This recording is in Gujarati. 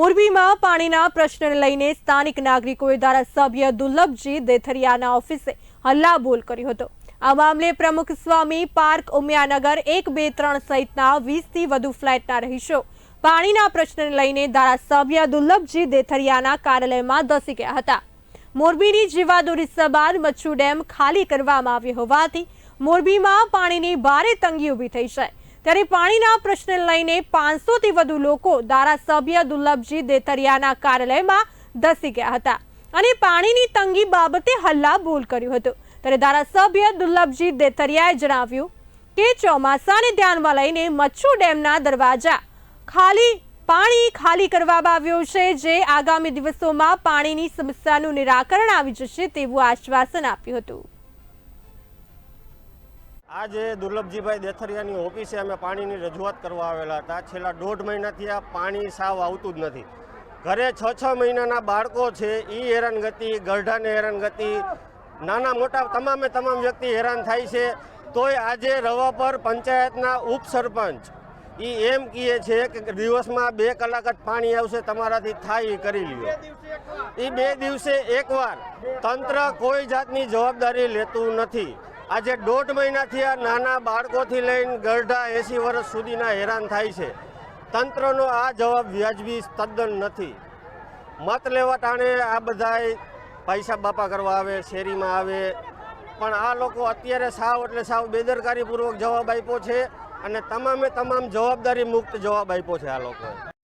મોરબીમાં પાણીના પ્રશ્નને લઈને સ્થાનિક નાગરિકોએ ધારાસભ્ય દુર્લભજી દેથરિયાના ઓફિસે હલ્લાબોલ કર્યો હતો. આ મામલે પ્રમુખ સ્વામી પાર્ક ઉમિયાનગર એક, બે, ત્રણ સહિતના વીસથી વધુ ફ્લેટના રહીશો પાણીના પ્રશ્નને લઈને ધારાસભ્ય દુર્લભજી દેથરિયાના કાર્યાલયમાં ધસી ગયા હતા. મોરબીની જીવાદોરી બાદ મચ્છુ ડેમ ખાલી કરવામાં આવ્યો હોવાથી મોરબીમાં પાણીની ભારે તંગી ઊભી થઈ છે. ત્યારે પાણીના પ્રશ્નને લઈને પાંચસોથી વધુ લોકો ધારાસભ્ય દુર્લભજી દેતરિયાના કાર્યાલયમાં ધસી ગયા હતા અને પાણીની તંગી બાબતે હલ્લા બોલ કર્યું હતું. ત્યારે ધારાસભ્ય દુર્લભજી દેતરિયાએ જણાવ્યું કે ચોમાસાને ધ્યાનમાં લઈને મચ્છુ ડેમના દરવાજા ખાલી, પાણી ખાલી કરવામાં આવ્યું છે, જે આગામી દિવસોમાં પાણીની સમસ્યાનું નિરાકરણ આવી જશે તેવું આશ્વાસન આપ્યું હતું. આજે દુર્લભજીભાઈ દેથરિયાની ઓફિસે અમે પાણીની રજૂઆત કરવા આવેલા હતા. છેલ્લા દોઢ મહિનાથી આ પાણી સાવ આવતું જ નથી. ઘરે છ છ મહિનાના બાળકો છે એ હેરાનગતિ ગરઢાને હેરાનગતિ નાના મોટા તમામે તમામ વ્યક્તિ હેરાન થાય છે. તોય આજે રવા પર પંચાયતના ઉપસરપંચ એ એમ કહે છે કે દિવસમાં બે કલાક જ પાણી આવશે, તમારાથી થાય એ કરી લ્યો. એ બે દિવસે એકવાર તંત્ર કોઈ જાતની જવાબદારી લેતું નથી. આજે દોઢ મહિનાથી આ નાના બાળકોથી લઈને ગરઢા એંસી વર્ષ સુધીના હેરાન થાય છે. તંત્રનો આ જવાબ વ્યાજબી તદ્દન નથી. મત લેવા ટાણે આ બધાય પૈસા બાપા કરવા આવે, શેરીમાં આવે. પણ આ લોકો અત્યારે સાવ એટલે સાવ બેદરકારીપૂર્વક જવાબ આપ્યો છે અને તમામે તમામ જવાબદારી મુક્ત જવાબ આપ્યો છે આ લોકોએ.